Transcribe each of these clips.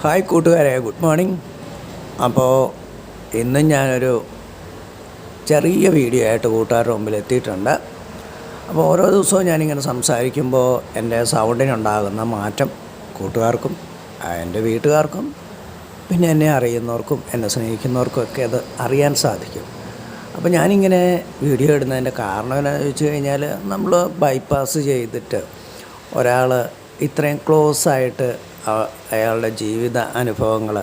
Hi കൂട്ടുകാരെ good morning. അപ്പോൾ ഇന്നും ഞാനൊരു ചെറിയ വീഡിയോ ആയിട്ട് കൂട്ടുകാരുടെ മുമ്പിൽ എത്തിയിട്ടുണ്ട്. അപ്പോൾ ഓരോ ദിവസവും ഞാനിങ്ങനെ സംസാരിക്കുമ്പോൾ എന്റെ സൗണ്ടിനുണ്ടാകുന്ന മാറ്റം കൂട്ടുകാർക്കും എന്റെ വീട്ടുകാർക്കും പിന്നെ എന്നെ അറിയുന്നവർക്കും എന്നെ സ്നേഹിക്കുന്നവർക്കും ഒക്കെ അത് അറിയാൻ സാധിക്കും. അപ്പോൾ ഞാനിങ്ങനെ വീഡിയോ ഇടുന്നതിന്റെ കാരണം എന്താണെന്ന് ചോദിച്ചു കഴിഞ്ഞാൽ നമ്മൾ ബൈപ്പാസ് ചെയ്തിട്ട് ഒരാൾ ഇത്രയും ക്ലോസ് ആയിട്ട് അയാളുടെ ജീവിത അനുഭവങ്ങൾ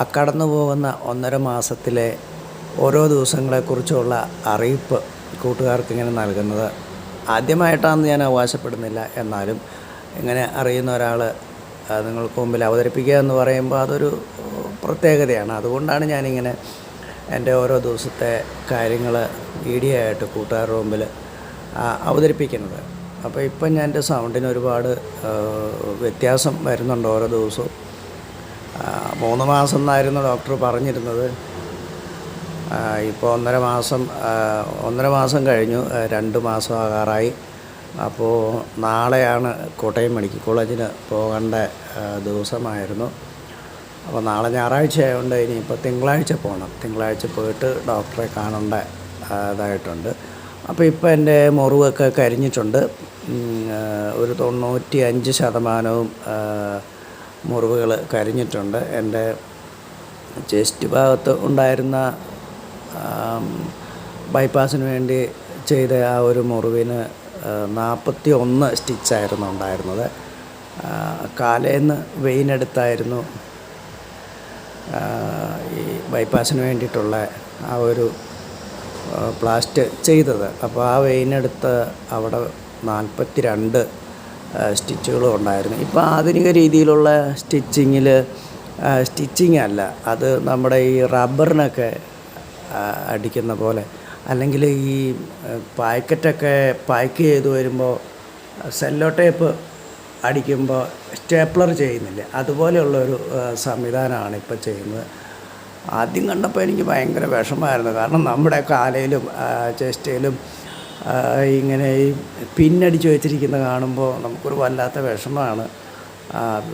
ആ കടന്നു പോകുന്ന ഒന്നര മാസത്തിലെ ഓരോ ദിവസങ്ങളെക്കുറിച്ചുള്ള അറിയിപ്പ് കൂട്ടുകാർക്ക് ഇങ്ങനെ നൽകുന്നത് ആദ്യമായിട്ടാണെന്ന് ഞാൻ അവകാശപ്പെടുന്നില്ല. എന്നാലും ഇങ്ങനെ അറിയുന്ന ഒരാൾ നിങ്ങൾക്ക് മുമ്പിൽ അവതരിപ്പിക്കുക എന്ന് പറയുമ്പോൾ അതൊരു പ്രത്യേകതയാണ്. അതുകൊണ്ടാണ് ഞാനിങ്ങനെ എന്റെ ഓരോ ദിവസത്തെ കാര്യങ്ങൾ വീഡിയോ ആയിട്ട് കൂട്ടുകാരുടെ മുമ്പിൽ അവതരിപ്പിക്കുന്നത്. അപ്പോൾ ഇപ്പം ഞാൻ എന്റെ സൗണ്ടിന് ഒരുപാട് വ്യത്യാസം വരുന്നുണ്ട് ഓരോ ദിവസവും. മൂന്ന് മാസം എന്നായിരുന്നു ഡോക്ടർ പറഞ്ഞിരുന്നത്. ഇപ്പോൾ ഒന്നര മാസം ഒന്നര മാസം കഴിഞ്ഞു രണ്ട് മാസം ആകാറായി. അപ്പോൾ നാളെയാണ് കോട്ടയം മെഡിക്കൽ കോളേജിന് പോകേണ്ട ദിവസമായിരുന്നു. അപ്പോൾ നാളെ ഞായറാഴ്ച ആയതുകൊണ്ട് ഇനിയിപ്പോൾ തിങ്കളാഴ്ച പോകണം. തിങ്കളാഴ്ച പോയിട്ട് ഡോക്ടറെ കാണേണ്ട ഇതായിട്ടുണ്ട്. അപ്പോൾ ഇപ്പോൾ എന്റെ മുറിവൊക്കെ കരിഞ്ഞിട്ടുണ്ട്. ഒരു തൊണ്ണൂറ്റി അഞ്ച് ശതമാനവും മുറിവുകൾ കരിഞ്ഞിട്ടുണ്ട്. എന്റെ ചെസ്റ്റ് ഭാഗത്ത് ഉണ്ടായിരുന്ന ബൈപ്പാസിന് വേണ്ടി ചെയ്ത ആ ഒരു മുറിവിന് നാൽപ്പത്തി ഒന്ന് സ്റ്റിച്ചായിരുന്നു ഉണ്ടായിരുന്നത്. കാലേന്ന് വെയിനെടുത്തായിരുന്നു ഈ ബൈപ്പാസിന് വേണ്ടിയിട്ടുള്ള ആ ഒരു പ്ലാസ്റ്റ് ചെയ്തത്. അപ്പോൾ ആ വെയിനെടുത്ത് അവിടെ നാൽപ്പത്തി രണ്ട് സ്റ്റിച്ചുകളും ഉണ്ടായിരുന്നു. ഇപ്പോൾ ആധുനിക രീതിയിലുള്ള സ്റ്റിച്ചിങ്ങിൽ സ്റ്റിച്ചിങ് അല്ല. അത് നമ്മുടെ ഈ റബ്ബറിനൊക്കെ അടിക്കുന്ന പോലെ. അല്ലെങ്കിൽ ഈ പാക്കറ്റൊക്കെ പാക്ക് ചെയ്ത് വരുമ്പോൾ സെല്ലോ ടേപ്പ് അടിക്കുമ്പോൾ സ്റ്റേപ്ലർ ചെയ്യുന്നില്ല? അതുപോലെയുള്ളൊരു ഒരു സംവിധാനമാണ് ഇപ്പോൾ ചെയ്യുന്നത്. ആദ്യം കണ്ടപ്പോൾ എനിക്ക് ഭയങ്കര വിഷമമായിരുന്നു. കാരണം നമ്മുടെ കാലയിലും ചേസ്റ്റയിലും ഇങ്ങനെ ഈ പിന്നടിച്ച് വെച്ചിരിക്കുന്ന കാണുമ്പോൾ നമുക്കൊരു വല്ലാത്ത വിഷമമാണ്.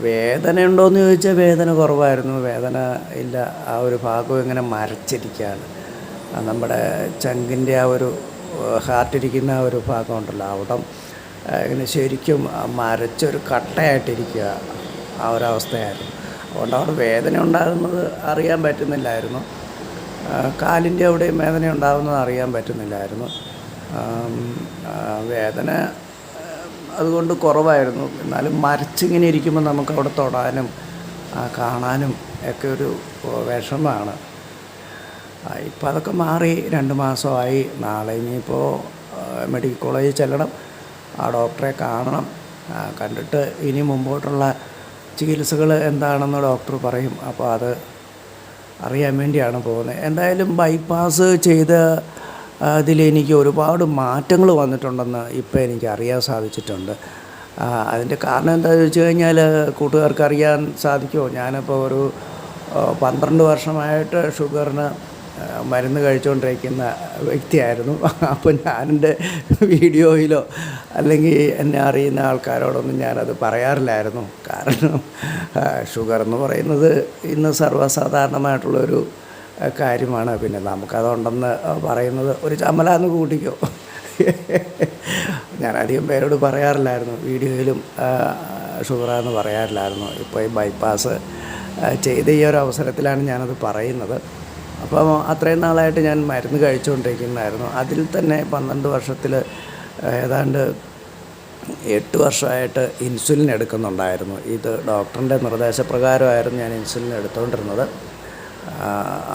വേദന ഉണ്ടോയെന്ന് ചോദിച്ചാൽ വേദന കുറവായിരുന്നു. വേദന ഇല്ല. ആ ഒരു ഭാഗം ഇങ്ങനെ മരച്ചിരിക്കുകയാണ്. നമ്മുടെ ചങ്കിന്റെ ആ ഒരു ഹാർട്ടിരിക്കുന്ന ആ ഒരു ഭാഗം ഉണ്ടല്ലോ. അവിടെ ഇങ്ങനെ ശരിക്കും മരച്ചൊരു കട്ടയായിട്ടിരിക്കുക ആ ഒരവസ്ഥയായിരുന്നു. അതുകൊണ്ട് അവിടെ വേദന ഉണ്ടാകുന്നത് അറിയാൻ പറ്റുന്നില്ലായിരുന്നു. കാലിന്റെ അവിടെയും വേദന ഉണ്ടാകുന്നത് അറിയാൻ പറ്റുന്നില്ലായിരുന്നു. വേദന അതുകൊണ്ട് കുറവായിരുന്നു. എന്നാലും മരച്ചിങ്ങനെ ഇരിക്കുമ്പോൾ നമുക്ക് അവിടെ തൊടാനും കാണാനും ഒക്കെ ഒരു വിഷമമാണ്. ഇപ്പം അതൊക്കെ മാറി രണ്ട് മാസമായി. നാളെ ഇനിയിപ്പോൾ മെഡിക്കൽ കോളേജിൽ ചെല്ലണം. ആ ഡോക്ടറെ കാണണം. കണ്ടിട്ട് ഇനി മുമ്പോട്ടുള്ള ചികിത്സകൾ എന്താണെന്ന് ഡോക്ടർ പറയും. അപ്പോൾ അത് അറിയാൻ വേണ്ടിയാണ് പോകുന്നത്. എന്തായാലും ബൈപ്പാസ് ചെയ്ത അതിൽ എനിക്ക് ഒരുപാട് മാറ്റങ്ങൾ വന്നിട്ടുണ്ടെന്ന് ഇപ്പോൾ എനിക്ക് അറിയാൻ സാധിച്ചിട്ടുണ്ട്. അതിന്റെ കാരണം എന്താണെന്ന് വെച്ച് കഴിഞ്ഞാൽ കൂട്ടുകാർക്ക് അറിയാൻ സാധിക്കുമോ? ഞാനിപ്പോൾ ഒരു പന്ത്രണ്ട് വർഷമായിട്ട് ഷുഗറിന് മരുന്ന് കഴിച്ചുകൊണ്ടിരിക്കുന്ന വ്യക്തിയായിരുന്നു. അപ്പോൾ ഞാനെന്റെ വീഡിയോയിലോ അല്ലെങ്കിൽ എന്നെ അറിയുന്ന ആൾക്കാരോടൊന്നും ഞാനത് പറയാറില്ലായിരുന്നു. കാരണം ഷുഗർ എന്ന് പറയുന്നത് ഇന്ന് സർവസാധാരണമായിട്ടുള്ളൊരു കാര്യമാണ്. പിന്നെ നമുക്കതുണ്ടെന്ന് പറയുന്നത് ഒരു ചമ്മലാന്ന് കൂട്ടിക്കോ. ഞാൻ അധികം പേരോട് പറയാറില്ലായിരുന്നു. വീഡിയോയിലും ഷുഗറാന്ന് പറയാറില്ലായിരുന്നു. ഇപ്പോൾ ഈ ബൈപ്പാസ് ചെയ്ത ഈ ഒരു അവസരത്തിലാണ് ഞാനത് പറയുന്നത്. അപ്പം അത്രയും നാളായിട്ട് ഞാൻ മരുന്ന് കഴിച്ചുകൊണ്ടിരിക്കുന്നതായിരുന്നു അതിൽ തന്നെ പന്ത്രണ്ട് വർഷത്തിൽ ഏതാണ്ട് എട്ട് വർഷമായിട്ട് ഇൻസുലിൻ എടുക്കുന്നുണ്ടായിരുന്നു. ഇത് ഡോക്ടറിന്റെ നിർദ്ദേശപ്രകാരമായിരുന്നു ഞാൻ ഇൻസുലിൻ എടുത്തുകൊണ്ടിരുന്നത്.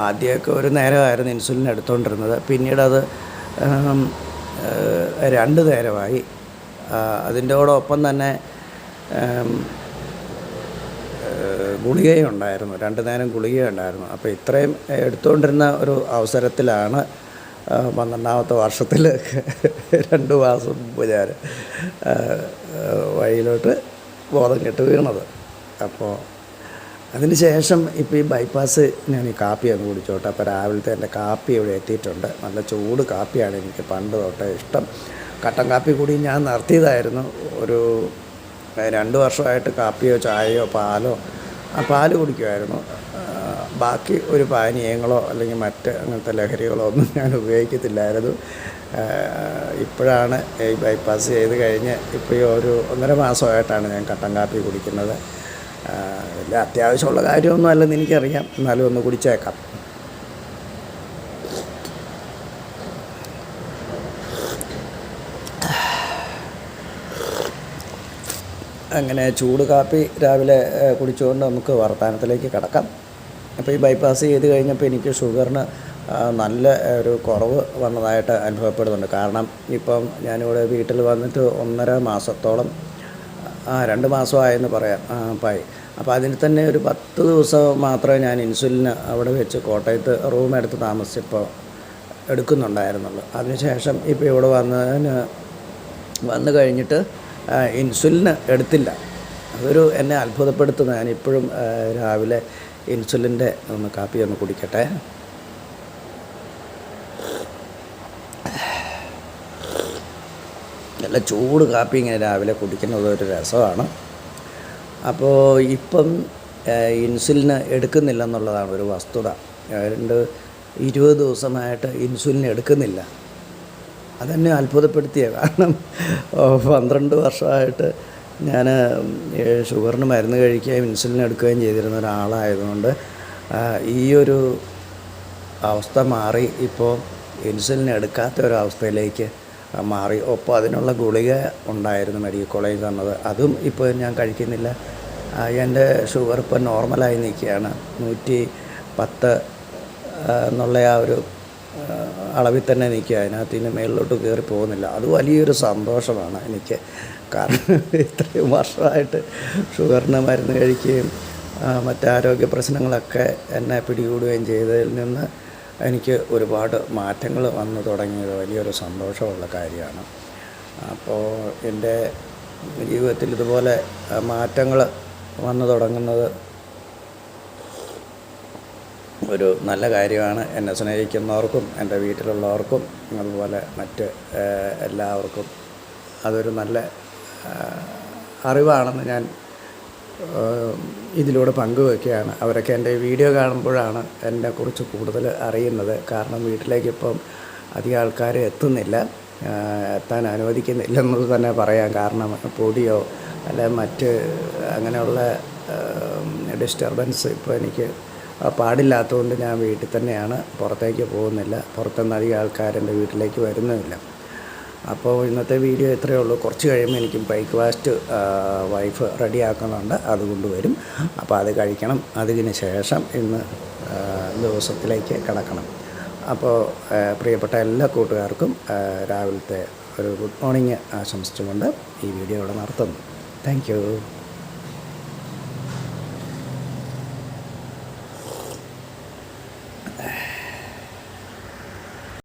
ആദ്യമൊക്കെ ഒരു നേരമായിരുന്നു ഇൻസുലിൻ എടുത്തുകൊണ്ടിരുന്നത്. പിന്നീട് അത് രണ്ട് നേരമായി. അതിന്റെ കൂടെ ഒപ്പം തന്നെ ഗുളികയുണ്ടായിരുന്നു. രണ്ട് നേരം ഗുളികയുണ്ടായിരുന്നു. അപ്പോൾ ഇത്രയും എടുത്തുകൊണ്ടിരുന്ന ഒരു അവസരത്തിലാണ് പന്ത്രണ്ടാമത്തെ വർഷത്തിൽ രണ്ട് മാസം മുമ്പ് ഞാൻ വഴിയിലോട്ട് ബോധം കെട്ട് വീണത്. അപ്പോൾ അതിന് ശേഷം ഇപ്പോൾ ഈ ബൈപ്പാസ് ഞാൻ ഈ കാപ്പി അങ്ങ് കുടിച്ചോട്ടെ. അപ്പോൾ രാവിലത്തെ എന്റെ കാപ്പി ഇവിടെ എത്തിയിട്ടുണ്ട്. നല്ല ചൂട് കാപ്പിയാണ് എനിക്ക് പണ്ട് തൊട്ടേ ഇഷ്ടം. കട്ടൻ കാപ്പി കൂടി ഞാൻ നിർത്തിയതായിരുന്നു. ഒരു രണ്ട് വർഷമായിട്ട് കാപ്പിയോ ചായയോ പാലോ പാൽ കുടിക്കുമായിരുന്നു. ബാക്കി ഒരു പാനീയങ്ങളോ അല്ലെങ്കിൽ മറ്റ് അങ്ങനത്തെ ലഹരികളോ ഒന്നും ഞാൻ ഉപയോഗിക്കത്തില്ലായിരുന്നു. ഇപ്പോഴാണ് ഈ ബൈപ്പാസ് ചെയ്ത് കഴിഞ്ഞ് ഇപ്പോൾ ഈ ഒരു ഒന്നര മാസമായിട്ടാണ് ഞാൻ കട്ടൻ കാപ്പി കുടിക്കുന്നത്. വലിയ അത്യാവശ്യമുള്ള കാര്യമൊന്നും അല്ലെന്ന് എനിക്കറിയാം. എന്നാലും ഒന്ന് കുടിച്ചേക്കാം. അങ്ങനെ ചൂട് കാപ്പി രാവിലെ കുടിച്ചുകൊണ്ട് നമുക്ക് വർത്തമാനത്തിലേക്ക് കിടക്കാം. അപ്പോൾ ഈ ബൈപ്പാസ് ചെയ്ത് കഴിഞ്ഞപ്പോൾ എനിക്ക് ഷുഗറിന് നല്ല ഒരു കുറവ് വന്നതായിട്ട് അനുഭവപ്പെടുന്നുണ്ട്. കാരണം ഇപ്പം ഞാനിവിടെ വീട്ടിൽ വന്നിട്ട് ഒന്നര മാസത്തോളം ആ രണ്ട് മാസമായെന്ന് പറയാം പായി അപ്പോൾ അതിൽ തന്നെ ഒരു പത്ത് ദിവസം മാത്രമേ ഞാൻ ഇൻസുലിന് അവിടെ വെച്ച് കോട്ടയത്ത് റൂം എടുത്ത് താമസിച്ചപ്പോൾ എടുക്കുന്നുണ്ടായിരുന്നുള്ളൂ. അതിനുശേഷം ഇപ്പോൾ ഇവിടെ വന്നതിന് വന്നു കഴിഞ്ഞിട്ട് ഇൻസുലിൻ എടുത്തില്ല. അതൊരു എന്നെ അത്ഭുതപ്പെടുത്തുന്ന. ഞാൻ ഇപ്പോഴും രാവിലെ ഇൻസുലിന്റെ ഒന്ന് കാപ്പി ഒന്ന് കുടിക്കട്ടെ. നല്ല ചൂട് കാപ്പി ഇങ്ങനെ രാവിലെ കുടിക്കുന്നത് ഒരു രസമാണ്. അപ്പോൾ ഇപ്പം ഇൻസുലിൻ എടുക്കുന്നില്ല എന്നുള്ളതാണ് ഒരു വസ്തുത. രണ്ട് ഇരുപത് ദിവസമായിട്ട് ഇൻസുലിൻ എടുക്കുന്നില്ല. അതെന്നെ അത്ഭുതപ്പെടുത്തിയ. കാരണം പന്ത്രണ്ട് വർഷമായിട്ട് ഞാൻ ഷുഗറിന് മരുന്ന് കഴിക്കുകയും ഇൻസുലിൻ എടുക്കുകയും ചെയ്തിരുന്ന ഒരാളായതുകൊണ്ട് ഈ ഒരു അവസ്ഥ മാറി. ഇപ്പോൾ ഇൻസുലിൻ എടുക്കാത്ത ഒരു അവസ്ഥയിലേക്ക് മാറി. ഒപ്പം അതിനുള്ള ഗുളിക ഉണ്ടായിരുന്നു മെഡിക്കൽ കോളേജിൽ തന്നത്. അതും ഇപ്പോൾ ഞാൻ കഴിക്കുന്നില്ല. എന്റെ ഷുഗർ ഇപ്പോൾ നോർമലായി നിൽക്കുകയാണ്. നൂറ്റി പത്ത് എന്നുള്ള ആ ഒരു അളവിൽ തന്നെ നിൽക്കുക. അതിനകത്ത് ഇനി മേളിലോട്ട് കയറി പോകുന്നില്ല. അത് വലിയൊരു സന്തോഷമാണ് എനിക്ക്. കാരണം ഇത്രയും വർഷമായിട്ട് ഷുഗറിന് മരുന്ന് കഴിക്കുകയും മറ്റാരോഗ്യ പ്രശ്നങ്ങളൊക്കെ എന്നെ പിടികൂടുകയും ചെയ്തതിൽ നിന്ന് എനിക്ക് ഒരുപാട് മാറ്റങ്ങൾ വന്നു തുടങ്ങിയത് വലിയൊരു സന്തോഷമുള്ള കാര്യമാണ്. അപ്പോൾ എന്റെ ജീവിതത്തിൽ ഇതുപോലെ മാറ്റങ്ങൾ വന്നു തുടങ്ങുന്നത് ഒരു നല്ല കാര്യമാണ് എന്നെ സ്നേഹിക്കുന്നവർക്കും എന്റെ വീട്ടിലുള്ളവർക്കും അതുപോലെ മറ്റ് എല്ലാവർക്കും അതൊരു നല്ല അറിവാണെന്ന് ഞാൻ ഇതിലൂടെ പങ്കുവെക്കുകയാണ്. അവരൊക്കെ എന്റെ വീഡിയോ കാണുമ്പോഴാണ് എന്നെ കുറിച്ച് കൂടുതൽ അറിയുന്നത്. കാരണം വീട്ടിലേക്ക് ഇപ്പം അധികം ആൾക്കാർ എത്തുന്നില്ല. എത്താൻ അനുവദിക്കുന്നില്ലെന്നത് തന്നെ പറയാം കാരണം പൊടിയോ അല്ലെ മറ്റ് അങ്ങനെയുള്ള ഡിസ്റ്റർബൻസ് ഇപ്പോൾ എനിക്ക് പാടില്ലാത്തതുകൊണ്ട് ഞാൻ വീട്ടിൽ തന്നെയാണ് പുറത്തേക്ക് പോകുന്നില്ല. പുറത്തുനിന്ന് അധികം ആൾക്കാർ എന്റെ വീട്ടിലേക്ക് വരുന്നുമില്ല. അപ്പോൾ ഇന്നത്തെ വീഡിയോ ഇത്രയേ ഉള്ളൂ. കുറച്ച് കഴിയുമ്പോൾ എനിക്ക് ബ്രേക്ക്ഫാസ്റ്റ് വൈഫ് റെഡിയാക്കുന്നുണ്ട്. അതുകൊണ്ട് വരും. അപ്പോൾ അത് കഴിക്കണം. അതിന് ശേഷം ഇന്ന് ദിവസത്തിലേക്ക് കിടക്കണം. അപ്പോൾ പ്രിയപ്പെട്ട എല്ലാ കൂട്ടുകാർക്കും രാവിലത്തെ ഒരു ഗുഡ് മോർണിംഗ് ആശംസിച്ചുകൊണ്ട് ഈ വീഡിയോ ഇവിടെ നടത്തുന്നു താങ്ക്